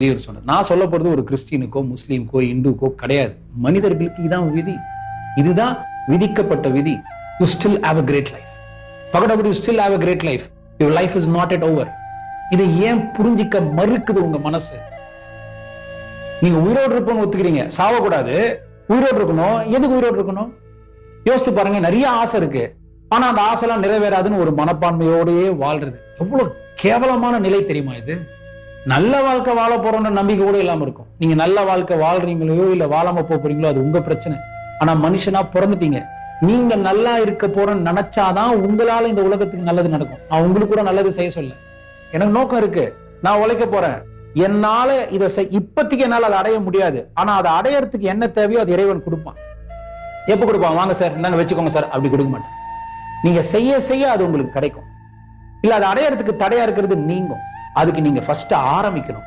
பெரியவர் சொன்னார். நான் சொல்ல போகிறது ஒரு கிறிஸ்டினுக்கோ முஸ்லீமுக்கோ இந்துக்கோ கிடையாது. மனிதர்களுக்கு இதான் விதி. இதுதான் விதிக்கப்பட்ட விதி. You still have a great life பகடபடி you still have a great life your life is not yet over இதை ஏன் புரிஞ்சிக்க மறுக்குது உங்க மனசு? நீங்க உயிரோடு இருப்போம்னு ஒத்துக்கிறீங்க. சாவக்கூடாது. உயிரோடு இருக்கணும். எதுக்கு உயிரோடு இருக்கணும்? யோசித்து பாருங்க நிறைய ஆசை இருக்கு. ஆனா அந்த ஆசைலாம் நிறைவேறாதுன்னு ஒரு மனப்பான்மையோடயே வாழ்றது. எவ்வளவு கேவலமான நிலை தெரியுமா இது? நல்ல வாழ்க்கை வாழ போறோம்னு நம்பிக்கை கூட இல்லாம இருக்கும். நீங்க நல்ல வாழ்க்கை வாழ்றீங்களோ இல்ல வாழாம போறீங்களோ அது உங்க பிரச்சனை. ஆனா மனுஷனா பிறந்துட்டீங்க. நீங்க நல்லா இருக்க போறன்னு நினைச்சாதான் உங்களால இந்த உலகத்துக்கு நல்லது நடக்கும். நான் உங்களுக்கு கூட நல்லது செய்ய சொல்ல. எனக்கு நோக்கம் இருக்கு. நான் உழைக்க போறேன். என்னால இதை செய்- இப்போதைக்கு என்னால அதை அடைய முடியாது. ஆனா அதை அடையறதுக்கு என்ன தேவையோ அது இறைவன் கொடுப்பான். எப்ப கொடுப்பான்? வாங்க சார் இந்தாங்க வச்சுக்கோங்க சார். அப்படி கொடுக்க மாட்டேன். நீங்க செய்ய செய்ய அது உங்களுக்கு கிடைக்கும். இல்ல அதை அடையறதுக்கு தடையா இருக்கிறது நீங்கும். அதுக்கு நீங்கள் ஃபஸ்ட்டு ஆரம்பிக்கணும்.